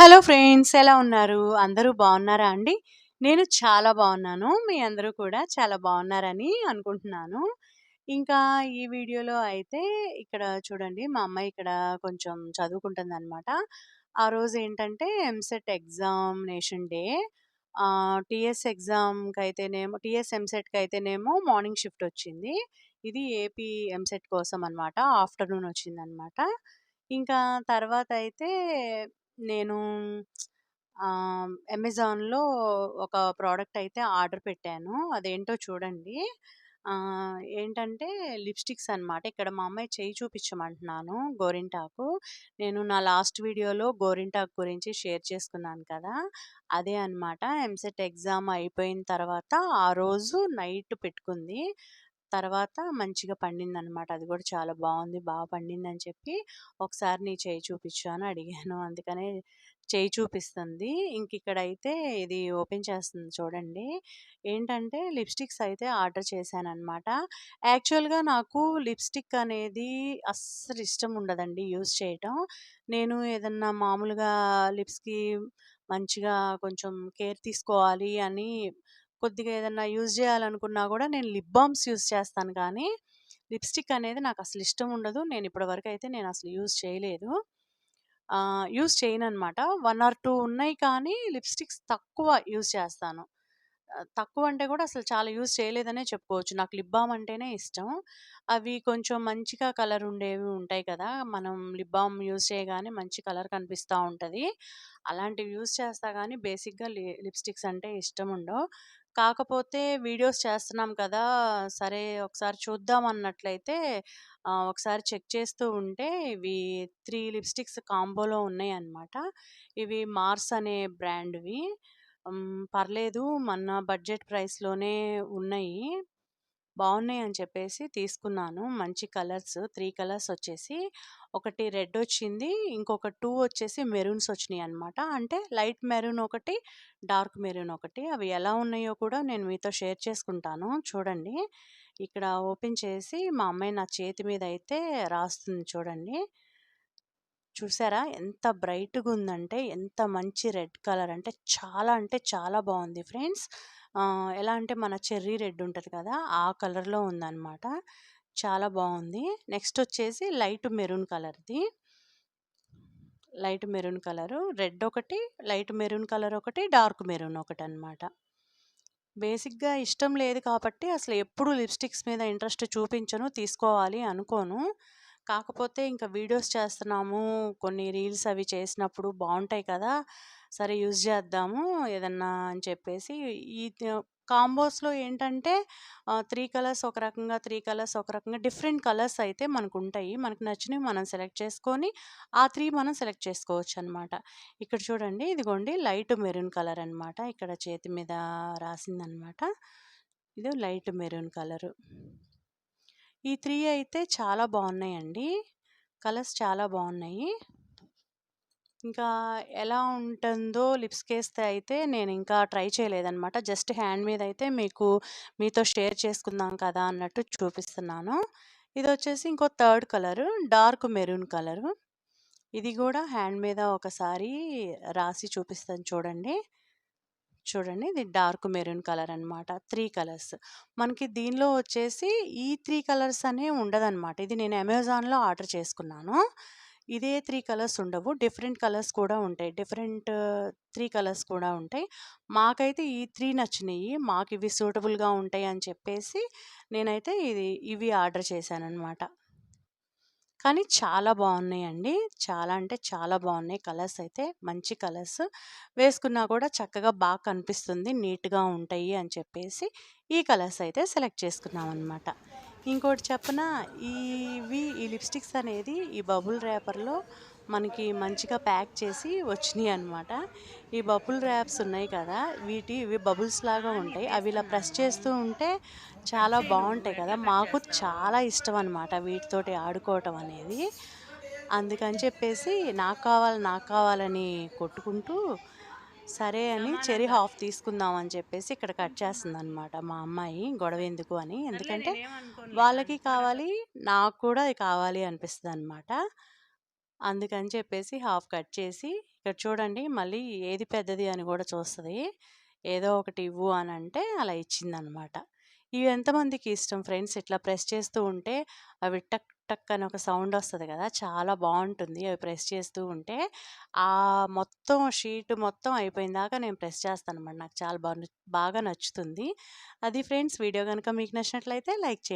Hello friends ఎలా ఉన్నారు? అందరూ బాగున్నారా అండి? నేను చాలా బాగున్నాను. మీ అందరూ కూడా చాలా బాగున్నారని అనుకుంటున్నాను. ఇంకా ఈ వీడియోలో అయితే ఇక్కడ చూడండి మా అమ్మాయి ఇక్కడ కొంచెం చదువుకుంటుందనమాట. ఆ రోజు ఏంటంటే ఎంసెట్ ఎగ్జామినేషన్ డే. టిఎస్ ఎగ్జామ్కి అయితేనేమో టిఎస్ టీఎస్ అయితేనేమో మార్నింగ్ షిఫ్ట్ వచ్చింది. ఇది ఏపీ ఎంసెట్ కోసం అనమాట. ఆఫ్టర్‌నూన్ వచ్చిందనమాట. ఇంకా తర్వాత అయితే నేను అమెజాన్‌లో ఒక ప్రోడక్ట్ అయితే ఆర్డర్ పెట్టాను. అదేంటో చూడండి. ఆహ్, ఏంటంటే లిప్‌స్టిక్స్ అనమాట. ఇక్కడ మా అమ్మాయి చెయ్యి చూపించమంటున్నాను గోరింటాకు. నేను నా లాస్ట్ వీడియోలో గోరింటాకు గురించి షేర్ చేసుకున్నాను కదా! అదే అనమాట. ఎంసెట్ ఎగ్జామ్ అయిపోయిన తర్వాత ఆ రోజు నైట్ పెట్టుకుంది. తర్వాత మంచిగా పండిందనమాట. అది కూడా చాలా బాగుంది బాగా పండిందని చెప్పి ఒకసారి నీ చేయి చూపించాను అడిగాను. అందుకనే చేయి చూపిస్తుంది. ఇంకిక్కడైతే ఇది ఓపెన్ చేస్తుంది చూడండి. ఏంటంటే లిప్‌స్టిక్స్ అయితే ఆర్డర్ చేశానమాట యాక్చువల్‌గా నాకు లిప్‌స్టిక్ అనేది అస్సలు ఇష్టం ఉండదండి యూజ్ చేయటం. నేను ఏదన్నా మామూలుగా లిప్స్‌కి మంచిగా కొంచెం కేర్ తీసుకోవాలి అని కొద్దిగా ఏదన్నా యూజ్ చేయాలనుకున్నా కూడా నేను లిప్ బామ్స్ యూజ్ చేస్తాను కానీ, లిప్‌స్టిక్ అనేది నాకు అసలు ఇష్టం ఉండదు. నేను ఇప్పటివరకైతే నేను అసలు యూజ్ చేయలేదు. యూజ్ చేయను అనమాట వన్ ఆర్ టూ ఉన్నాయి కానీ లిప్‌స్టిక్స్ తక్కువ యూజ్ చేస్తాను. తక్కువ అంటే కూడా అసలు చాలా యూజ్ చేయలేదనే చెప్పుకోవచ్చు. నాకు లిప్ బామ్ అంటేనే ఇష్టం. అవి కొంచెం మంచిగా కలర్ ఉండేవి ఉంటాయి కదా! మనం లిప్ బామ్ యూజ్ చేయగానే మంచి కలర్ కనిపిస్తూ ఉంటుంది అలాంటివి యూజ్ చేస్తా కానీ బేసిక్‌గా లి లిప్‌స్టిక్స్ అంటే ఇష్టం ఉండవు. కాకపోతే వీడియోస్ చేస్తున్నాం కదా! సరే ఒకసారి చూద్దాం అన్నట్లయితే ఆహ్, ఒకసారి చెక్ చేస్తూ ఉంటే ఇవి 3 లిప్‌స్టిక్స్ కాంబోలో ఉన్నాయన్నమాట. ఇవి మార్స్ అనే బ్రాండ్‌వి. హ్మ్. పర్లేదు మన బడ్జెట్ ప్రైస్‌లోనే ఉన్నాయి. బాగున్నాయి అని చెప్పేసి తీసుకున్నాను. మంచి కలర్స్ త్రీ కలర్స్ వచ్చేసి ఒకటి రెడ్ వచ్చింది. ఇంకొక టూ వచ్చేసి మెరూన్స్ వచ్చినాయి అనమాట అంటే లైట్ మెరూన్ ఒకటి, డార్క్ మెరూన్ ఒకటి. అవి ఎలా ఉన్నాయో కూడా నేను మీతో షేర్ చేసుకుంటాను. చూడండి. ఇక్కడ ఓపెన్ చేసి మా అమ్మాయి నా చేతి మీద అయితే రాస్తుంది చూడండి. చూసారా? ఎంత బ్రైట్‌గా ఉందంటే ఎంత మంచి రెడ్ కలర్ అంటే చాలా అంటే చాలా బాగుంది ఫ్రెండ్స్. ఎలా అంటే మన చెర్రీ రెడ్ ఉంటుంది కదా! ఆ కలర్‌లో ఉందన్నమాట. చాలా బాగుంది నెక్స్ట్ వచ్చేసి లైట్ మెరూన్ కలర్‌ది. Light maroon colour. రెడ్ ఒకటి, లైట్ మెరూన్ కలర్ ఒకటి, డార్క్ మెరూన్ ఒకటి అనమాట బేసిక్‌గా ఇష్టం లేదు కాబట్టి అసలు ఎప్పుడు లిప్‌స్టిక్స్ మీద ఇంట్రెస్ట్ చూపించను. తీసుకోవాలి అనుకోను. కాకపోతే ఇంకా వీడియోస్ చేస్తున్నాము. కొన్ని రీల్స్ అవి చేసినప్పుడు బాగుంటాయి కదా! సరే యూజ్ చేద్దాము ఏదన్నా అని చెప్పేసి ఈ కాంబోస్‌లో ఏంటంటే త్రీ కలర్స్ ఒక రకంగా, త్రీ కలర్స్ ఒక రకంగా డిఫరెంట్ కలర్స్ అయితే మనకు ఉంటాయి మనకు నచ్చినవి మనం సెలెక్ట్ చేసుకొని ఆ త్రీ మనం సెలెక్ట్ చేసుకోవచ్చు అనమాట ఇక్కడ చూడండి ఇదిగోండి లైట్ మెరూన్ కలర్ అనమాట. ఇక్కడ చేతి మీద రాసిందనమాట. ఇది లైట్ మెరూన్ కలరు. ఈ త్రీ అయితే చాలా బాగున్నాయండి కలర్స్ చాలా బాగున్నాయి ఇంకా ఎలా ఉంటుందో లిప్స్‌కేస్తే అయితే నేను ఇంకా ట్రై చేయలేదనమాట. జస్ట్ హ్యాండ్ మీద అయితే మీకు మీతో షేర్ చేసుకుందాం కదా! అన్నట్టు చూపిస్తున్నాను. ఇది వచ్చేసి ఇంకో third colour dark maroon colour. ఇది కూడా హ్యాండ్ మీద ఒకసారి రాసి చూపిస్తాను చూడండి. చూడండి ఇది డార్క్ మెరూన్ కలర్ అనమాట. Three colours. మనకి దీనిలో వచ్చేసి ఈ త్రీ కలర్స్ అనే ఉండదనమాట. ఇది నేను అమెజాన్‌లో ఆర్డర్ చేసుకున్నాను. ఇదే త్రీ కలర్స్ ఉండవు. డిఫరెంట్ కలర్స్ కూడా ఉంటాయి. డిఫరెంట్ త్రీ కలర్స్ కూడా ఉంటాయి. మాకైతే ఈ త్రీ నచ్చినాయి మాకు ఇవి సూటబుల్‌గా ఉంటాయి అని చెప్పేసి నేనైతే ఇది ఇవి ఆర్డర్ చేశానమాట కానీ చాలా బాగున్నాయండి చాలా అంటే చాలా బాగున్నాయి కలర్స్ అయితే మంచి కలర్స్. వేసుకున్నా కూడా చక్కగా బాగా కనిపిస్తుంది. నీట్‌గా ఉంటాయి అని చెప్పేసి ఈ కలర్స్ అయితే సెలెక్ట్ చేసుకున్నామనమాట. ఇంకోటి చెప్పన ఇవి ఈ లిప్‌స్టిక్స్ అనేది ఈ బబుల్ ర్యాపర్‌లో మనకి మంచిగా ప్యాక్ చేసి వచ్చినాయి అనమాట ఈ బబుల్ ర్యాప్స్ ఉన్నాయి కదా! వీటి ఇవి బబుల్స్ లాగా ఉంటాయి. అవి ఇలా ప్రెస్ చేస్తూ ఉంటే చాలా బాగుంటాయి కదా! మాకు చాలా ఇష్టం అనమాట వీటితోటి ఆడుకోవటం అనేది. అందుకని చెప్పేసి నాకు కావాలి, నాకు కావాలని కొట్టుకుంటూ సరే అని చెర్రీ హాఫ్ తీసుకుందాం అని చెప్పేసి ఇక్కడ కట్ చేస్తుందనమాట మా అమ్మాయి. గొడవెందుకు అని. ఎందుకంటే వాళ్ళకి కావాలి, నాకు కూడా అది కావాలి అనిపిస్తదనమాట. అందుకని చెప్పేసి హాఫ్ కట్ చేసి ఇక్కడ చూడండి మళ్ళీ ఏది పెద్దది అని కూడా చూస్తుంది ఏదో ఒకటి ఇవ్వు అని అంటే అలా ఇచ్చిందనమాట ఇవి ఎంతమందికి ఇష్టం ఫ్రెండ్స్? ఇట్లా ప్రెస్ చేస్తూ ఉంటే అవి టక్ టక్ అని ఒక సౌండ్ వస్తుంది కదా! చాలా బాగుంటుంది అవి ప్రెస్ చేస్తూ ఉంటే ఆ మొత్తం షీట్ మొత్తం అయిపోయిన దాకా నేను ప్రెస్ చేస్తాను అనమాట నాకు చాలా బాగా బాగా నచ్చుతుంది. అది ఫ్రెండ్స్ వీడియో కనుక మీకు నచ్చినట్లయితే లైక్ చేయండి.